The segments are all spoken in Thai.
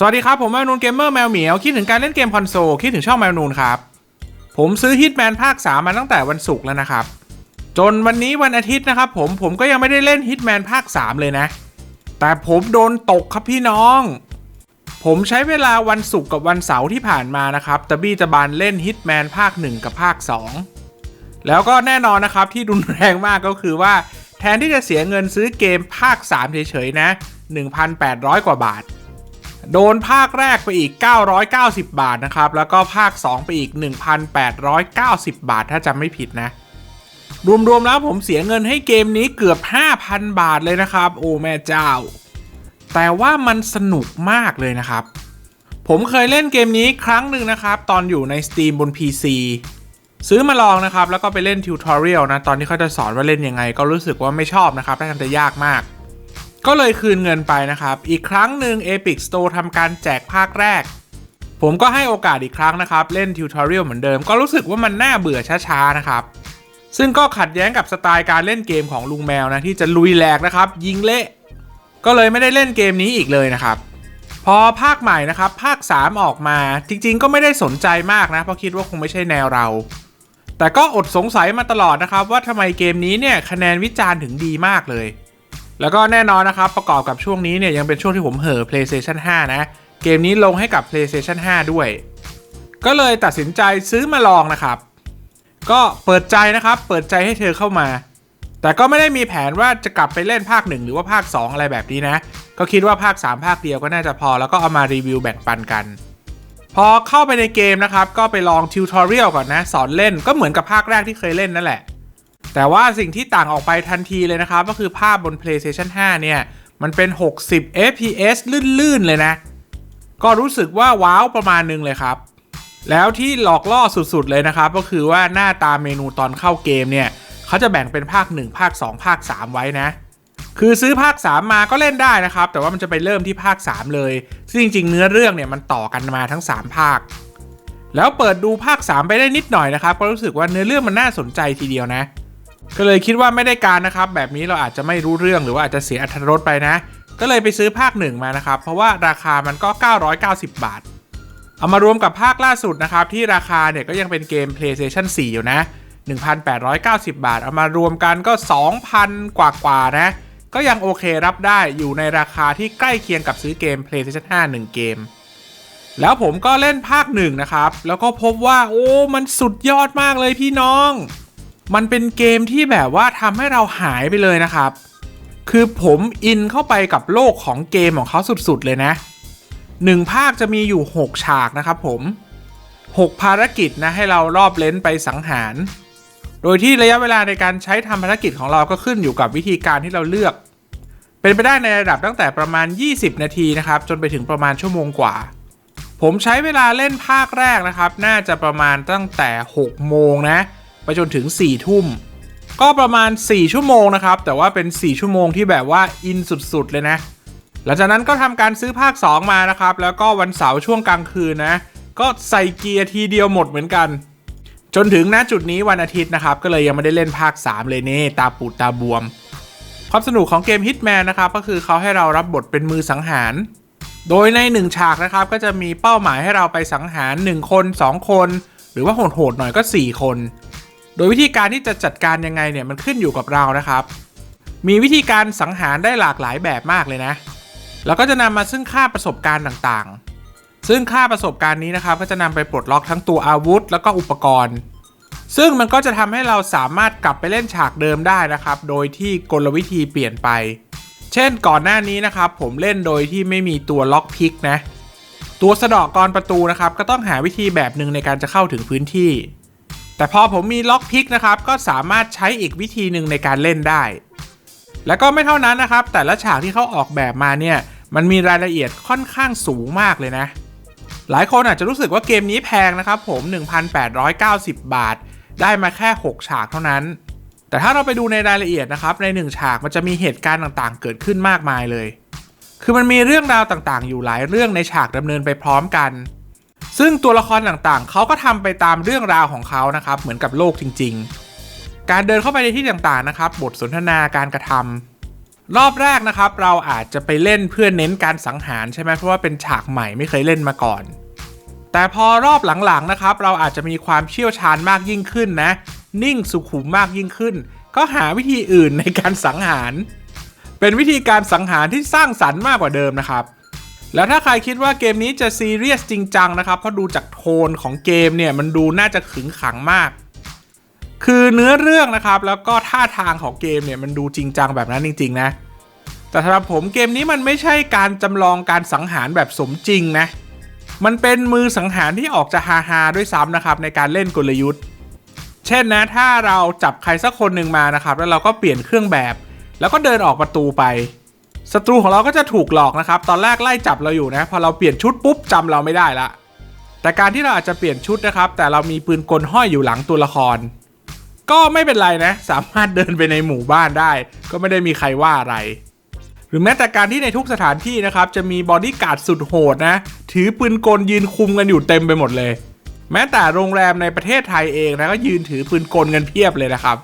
สวัสดีครับ ผมแมวนูนเกมเมอร์แมวเหมียว คิดถึงการเล่นเกมคอนโซล คิดถึงช่องแมวนูนครับ ผมซื้อฮิตแมนภาค 3 มาตั้งแต่วันศุกร์แล้วนะครับ จนวันนี้วันอาทิตย์นะครับผมผมก็ยังไม่ได้เล่นฮิตแมนภาค 3 เลยนะ แต่ผมโดนตกครับพี่น้อง ผมใช้เวลาวันศุกร์กับวันเสาร์ที่ผ่านมานะครับตะบี้ตะบานเล่นฮิตแมนภาค 1 กับภาค 2 แล้วก็แน่นอนนะครับที่รุนแรงมากก็คือว่า แทนที่จะเสียเงินซื้อเกมภาค 3 เฉยๆนะ 1,800 กว่าบาท โดนภาคแรกไปอีก 990 บาทนะครับ แล้วก็ภาค 2 ไปอีก 1,890 บาทถ้าจำไม่ผิดนะ รวมๆแล้วผมเสียเงินให้เกมนี้เกือบ 5,000 บาทเลยนะครับ โอ้แม่เจ้า แต่ว่ามันสนุกมากเลยนะครับ ผมเคยเล่นเกมนี้ครั้งหนึ่งนะครับ ตอนอยู่ใน Steam บน PC ซื้อมาลองนะครับ แล้วก็ไปเล่นทิวทอเรียลนะ ตอนที่เขาจะสอนว่าเล่นยังไง ก็รู้สึกว่าไม่ชอบนะครับถ้าจะยากมาก ก็เลยคืนเงินไปนะครับ อีกครั้งหนึ่ง Epic Store ทำการแจกภาคแรก ผมก็ให้โอกาสอีกครั้งนะครับ เล่นทิวทอเรียลเหมือนเดิม ก็รู้สึกว่ามันน่าเบื่อช้าๆนะครับ ซึ่งก็ขัดแย้งกับสไตล์การเล่นเกมของลุงแมวนะที่จะลุยแหลกนะครับ ยิงเละ ก็เลยไม่ได้เล่นเกมนี้อีกเลยนะครับพอภาคใหม่นะครับ ภาค 3 ออกมาจริงๆ ก็ไม่ได้สนใจมากนะ เพราะคิดว่าคงไม่ใช่แนวเรา แต่ก็อดสงสัยมาตลอดนะครับ ว่าทำไมเกมนี้เนี่ยคะแนนวิจารณ์ถึงดีมากเลย แล้วก็แน่นอนนะครับ ประกอบกับช่วงนี้เนี่ยยังเป็นช่วงที่ผมเห่อ PlayStation 5 นะ เกมนี้ลงให้กับ PlayStation 5 ด้วย ก็เลยตัดสินใจซื้อมาลองนะครับ ก็เปิดใจนะครับ เปิดใจให้เธอเข้ามา แต่ก็ไม่ได้มีแผนว่าจะกลับไปเล่นภาค 1 หรือว่าภาค 2 อะไรแบบนี้นะ ก็คิดว่าภาค 3 ภาคเดียวก็น่าจะพอ แล้วก็เอามารีวิวแบ่งปันกัน พอเข้าไปในเกมนะครับ ก็ไปลองทิวทอเรียลก่อนนะ สอนเล่นก็เหมือนกับภาคแรกที่เคยเล่นนั่นแหละ แต่ว่าสิ่งที่ต่างออกไปทันทีเลยนะครับ ก็คือภาพบน PlayStation 5 เนี่ย มันเป็น 60 fps ลื่น ๆ เลยนะ ก็รู้สึกว่าว้าวประมาณนึงเลยครับ แล้วที่หลอกล่อสุด ๆ เลยนะครับ ก็คือว่าหน้าตาเมนูตอนเข้าเกมเนี่ยเขาจะแบ่งเป็นภาค 1 ภาค 2 ภาค 3 ไว้นะ คือซื้อภาค 3 มาก็เล่นได้นะครับ แต่ว่ามันจะไปเริ่มที่ภาค 3 เลย ซึ่งจริง ๆ เนื้อเรื่องเนี่ยมันต่อกันมาทั้ง 3 ภาค แล้วเปิดดูภาค 3 ไปได้นิดหน่อยนะครับ ก็รู้สึกว่าเนื้อเรื่องมันน่าสนใจทีเดียวนะ ก็เลยคิดว่าไม่ได้การนะครับ แบบนี้เราอาจจะไม่รู้เรื่องหรือว่าอาจจะเสียอรรถรสไปนะ ก็เลยไปซื้อภาค1มานะครับ เพราะว่าราคามันก็ 990 บาท เอามารวมกับภาคล่าสุดนะครับ ที่ราคาเนี่ยก็ยังเป็นเกม PlayStation 4 อยู่นะ 1,890 บาท เอามารวมกันก็ 2,000 กว่ากว่าๆนะ ก็ยังโอเครับได้อยู่ในราคาที่ใกล้เคียงกับซื้อเกม PlayStation 5 1 เกม แล้วผมก็เล่นภาคหนึ่งนะครับ แล้วก็พบว่าโอ้ มันสุดยอดมากเลยพี่น้อง มันเป็นเกมที่แบบว่าทำให้เราหายไปเลยนะครับ คือผมอินเข้าไปกับโลกของเกมของเขาสุดๆเลยนะหนึ่งภาคจะมีอยู่ 6 ฉากนะครับผม 6 ภารกิจนะให้เรารอบเลนไปสังหาร โดยที่ระยะเวลาในการใช้ทำภารกิจของเราก็ขึ้นอยู่กับวิธีการที่เราเลือก เป็นไปได้ในระดับตั้งแต่ประมาณ 20 นาทีนะครับ จนไปถึงประมาณชั่วโมงกว่า ผมใช้เวลาเล่นภาคแรกนะครับ น่าจะประมาณตั้งแต่ 6 โมงนะ ไปจนถึง 4 ทุ่ม ก็ประมาณ 4 ชั่วโมงนะครับ แต่ว่าเป็น 4 ชั่วโมงที่แบบว่าอินสุดๆเลยนะ หลังจากนั้นก็ทำการซื้อภาค 2 มานะครับ แล้วก็วันเสาร์ช่วงกลางคืนนะ ก็ใส่เกียร์ทีเดียวหมดเหมือนกัน จนถึงณจุดนี้วันอาทิตย์นะครับ ก็เลยยังไม่ได้เล่นภาค 3 เลยนี่ตาปูดตาบวม ความสนุกของเกม Hitman นะครับก็คือเขาให้เรารับบทเป็นมือสังหาร โดยใน 1 ฉากนะครับก็จะมีเป้าหมายให้เราไปสังหาร 1 คน 2 คน หรือว่าโหดๆหน่อยก็ 4 คน โดยวิธีการที่จะจัดการยังไงเนี่ยมันขึ้นอยู่กับเรานะครับ มีวิธีการสังหารได้หลากหลายแบบมากเลยนะ แล้วก็จะนำมาซึ่งค่าประสบการณ์ต่างๆ ซึ่งค่าประสบการณ์นี้นะครับก็จะนำไปปลดล็อกทั้งตัวอาวุธ แล้วก็อุปกรณ์ ซึ่งมันก็จะทำให้เราสามารถกลับไปเล่นฉากเดิมได้นะครับ โดยที่กลวิธีเปลี่ยนไป เช่นก่อนหน้านี้นะครับ ผมเล่นโดยที่ไม่มีตัวล็อกพิกนะ ตัวสะเดอกกรประตูนะครับ ก็ต้องหาวิธีแบบหนึ่งในการจะเข้าถึงพื้นที่ แต่พอผมมีล็อกพิกนะครับก็สามารถใช้อีกวิธีหนึ่งในการเล่นได้ แล้วก็ไม่เท่านั้นนะครับ แต่ละฉากที่เขาออกแบบมาเนี่ยมันมีรายละเอียดค่อนข้างสูงมากเลยนะ หลายคนอาจจะรู้สึกว่าเกมนี้แพงนะครับผม 1,890 บาท ได้มาแค่ 6 ฉากเท่านั้น แต่ถ้าเราไปดูในรายละเอียดนะครับ ใน 1 ฉากมันจะมีเหตุการณ์ต่างๆ เกิดขึ้นมากมายเลย คือมันมีเรื่องราวต่างๆ อยู่หลายเรื่องในฉากดำเนินไปพร้อมกัน ซึ่งตัวละครต่างๆ เขาก็ทำไปตามเรื่องราวของเขานะครับ เหมือนกับโลกจริง ๆ การเดินเข้าไปในที่ต่างๆนะครับ บทสนทนาการกระทำรอบแรกนะครับเราอาจจะไปเล่นเพื่อเน้นการสังหารใช่ไหมเพราะว่าเป็นฉากใหม่ไม่เคยเล่นมาก่อน แต่พอรอบหลังๆนะครับ เราอาจจะมีความเชี่ยวชาญมากยิ่งขึ้นนะ นิ่งสุขุมมากยิ่งขึ้น ก็หาวิธีอื่นในการสังหาร เป็นวิธีการสังหารที่สร้างสรรค์มากกว่าเดิมนะครับ แล้วถ้าใครคิดว่าเกมนี้จะซีเรียสจริงจังนะครับ เพราะดูจากโทนของเกมเนี่ยมันดูน่าจะขึงขังมาก คือเนื้อเรื่องนะครับแล้วก็ท่าทางของเกมเนี่ยมันดูจริงจังแบบนั้นจริง ๆ นะ แต่สำหรับผมเกมนี้มันไม่ใช่การจำลองการสังหารแบบสมจริงนะ มันเป็นมือสังหารที่ออกจะฮาฮาๆด้วยซ้ำนะครับในการเล่นกลยุทธ์ เช่นนะถ้าเราจับใครสักคนหนึ่งมานะครับแล้วเราก็เปลี่ยนเครื่องแบบ แล้วก็เดินออกประตูไป ศัตรูของเราก็จะถูกหลอกนะครับ ตอนแรกไล่จับเราอยู่นะ พอเราเปลี่ยนชุดปุ๊บจำเราไม่ได้ละ แต่การที่เราอาจจะเปลี่ยนชุดนะครับ แต่เรามีปืนกลห้อยอยู่หลังตัวละคร ก็ไม่เป็นไรนะ สามารถเดินไปในหมู่บ้านได้ ก็ไม่ได้มีใครว่าอะไร หรือแม้แต่การที่ในทุกสถานที่นะครับ จะมีบอดี้การ์ดสุดโหดนะ ถือปืนกลยืนคุมกันอยู่เต็มไปหมดเลย แม้แต่โรงแรมในประเทศไทยเองนะก็ยืนถือปืนกลกันเพียบเลยนะครับ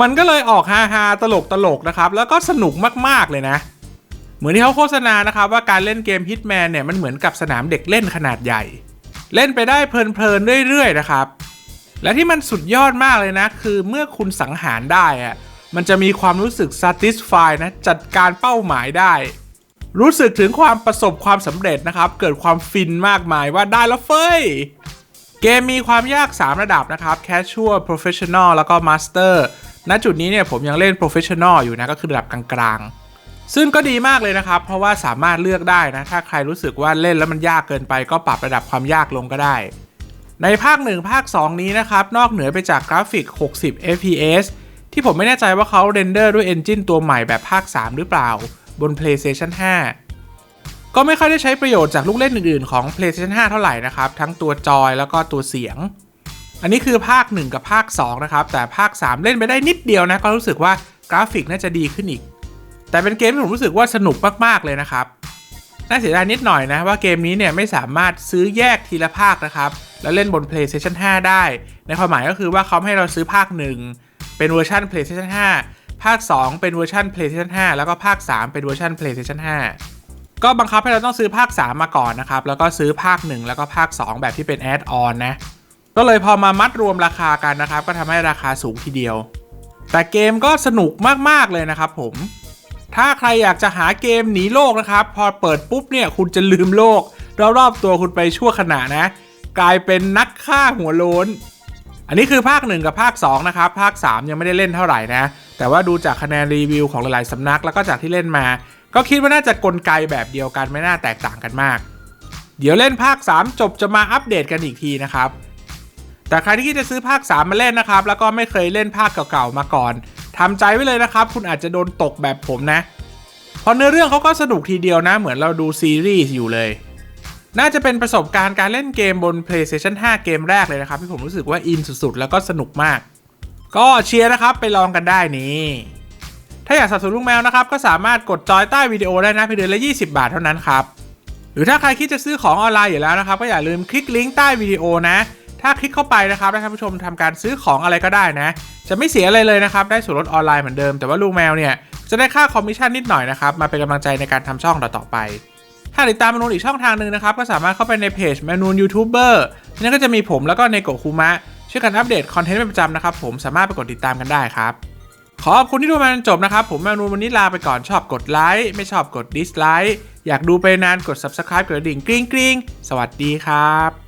มันก็เลยออกฮาฮาตลกตลกนะครับ แล้วก็สนุกมากๆเลยนะ เหมือนที่เขาโฆษณานะครับว่าการเล่นเกม Hitman เนี่ยมันเหมือนกับสนามเด็กเล่นขนาดใหญ่ เล่นไปได้เพลินๆเรื่อยๆนะครับ และที่มันสุดยอดมากเลยนะ คือเมื่อคุณสังหารได้อะมันจะมีความรู้สึก satisfy นะจัดการเป้าหมายได้ รู้สึกถึงความประสบความสำเร็จนะครับ เกิดความฟินมากมายว่าได้แล้วเฟ้ยเกมมีความยาก 3 ระดับนะครับ Casual Professional แล้วก็ Master ณจุดนี้เนี่ยผมยังเล่น Professional อยู่นะก็คือระดับกลางๆ ซึ่งก็ดีมากเลยนะครับ เพราะว่าสามารถเลือกได้นะ ถ้าใครรู้สึกว่าเล่นแล้วมันยากเกินไป ก็ปรับระดับความยากลงก็ได้ ในภาค 1 ภาค 2 นี้นะครับ นอกเหนือไปจากกราฟิก 60 fps ที่ผมไม่แน่ใจว่าเขาเรนเดอร์ด้วยเอนจินตัวใหม่แบบภาค 3 หรือเปล่า บน PlayStation 5 ก็ไม่ค่อยได้ใช้ประโยชน์จากลูกเล่นอื่นๆ ของ PlayStation 5 เท่าไหร่นะครับ ทั้งตัวจอยแล้วก็ตัวเสียง อันนี้คือภาค 1 กับภาค 2 นะครับ แต่ภาค 3 เล่นไปได้นิดเดียวนะ ก็รู้สึกว่ากราฟิกน่าจะดีขึ้นอีก แต่เป็นเกมที่ผมรู้สึกว่าสนุกมากๆเลยนะครับ น่าเสียดายนิดหน่อยนะว่าเกมนี้เนี่ยไม่สามารถซื้อแยกทีละภาคนะครับ แล้วเล่นบน PlayStation 5 ได้ ในความหมายก็คือว่าเขาให้เราซื้อภาค 1 เป็นเวอร์ชัน PlayStation 5 ภาค 2 เป็นเวอร์ชัน PlayStation 5 แล้วก็ภาค 3 เป็นเวอร์ชัน PlayStation 5 ก็บังคับให้เราต้องซื้อภาค 3 มาก่อนนะครับ แล้วก็ซื้อภาค 1 แล้วก็ภาค 2 แบบที่เป็นแอดออนนะ ก็เลยพอมามัดรวมราคากันนะครับ ก็ทำให้ราคาสูงทีเดียว แต่เกมก็สนุกมากๆเลยนะครับผม ถ้าใครอยากจะหาเกมหนีโลกนะครับ พอเปิดปุ๊บเนี่ยคุณจะลืมโลกรอบๆตัวคุณไปชั่วขณะนะ กลายเป็นนักฆ่าหัวโล้นอันนี้คือภาค 1 กับภาค 2 นะครับ ภาค 3 ยังไม่ได้เล่นเท่าไหร่นะ แต่ว่าดูจากคะแนนรีวิวของหลายๆสำนักแล้วก็จากที่เล่นมา ก็คิดว่าน่าจะกลไกแบบเดียวกันไม่น่าแตกต่างกันมาก เดี๋ยวเล่นภาค 3 จบจะมาอัปเดตกันอีกทีนะครับ แต่ใครที่คิดจะซื้อภาค 3 มาเล่นนะครับ แล้วก็ไม่เคยเล่นภาคเก่าๆมาก่อน ทำใจไว้เลยนะครับ คุณอาจจะโดนตกแบบผมนะ เพราะเนื้อเรื่องเขาก็สนุกทีเดียวนะ เหมือนเราดูซีรีส์อยู่เลย น่าจะเป็นประสบการณ์การเล่นเกมบน PlayStation 5 เกมแรกเลยนะครับ ที่ผมรู้สึกว่าอินสุดๆ แล้วก็สนุกมาก ก็เชียร์นะครับไปลองกันได้นี่ถ้าอยากสนับสนุนลุงแมวนะครับ ก็สามารถกดจอยใต้วิดีโอได้นะเพียงเดือนละ 20 บาทเท่านั้นครับ หรือถ้าใครคิดจะซื้อของออนไลน์อยู่แล้วนะครับ ก็อย่าลืมคลิกลิงก์ใต้วิดีโอนะ ถ้าคลิกเข้าไปนะครับท่านผู้ชมทำการซื้อของอะไรก็ได้นะ จะไม่เสียอะไรเลยนะครับ ได้ส่วนลดออนไลน์เหมือนเดิม แต่ว่าลุงแมวเนี่ยจะได้ค่าคอมมิชชั่นนิดหน่อยนะครับ มาเป็นกำลังใจในการทำช่องต่อๆไปถ้าติดตามเมนูอีกช่องทางหนึ่งนะครับ ก็สามารถเข้าไปในเพจเมนูยูทูบเบอร์นั่นก็จะมีผมแล้วก็ในโกคุมะช่วยกันอัปเดตคอนเทนต์เป็นประจำนะครับ ผมสามารถไปกดติดตามกันได้ครับ ขอบคุณที่ดูมาจนจบนะครับ ผมแมนูวันนี้ลาไปก่อนชอบกดไลค์ไม่ชอบกดดิสไลค์อยากดูไปนานกด subscribe กดดิ่งกริ๊งกริ๊งสวัสดีครับ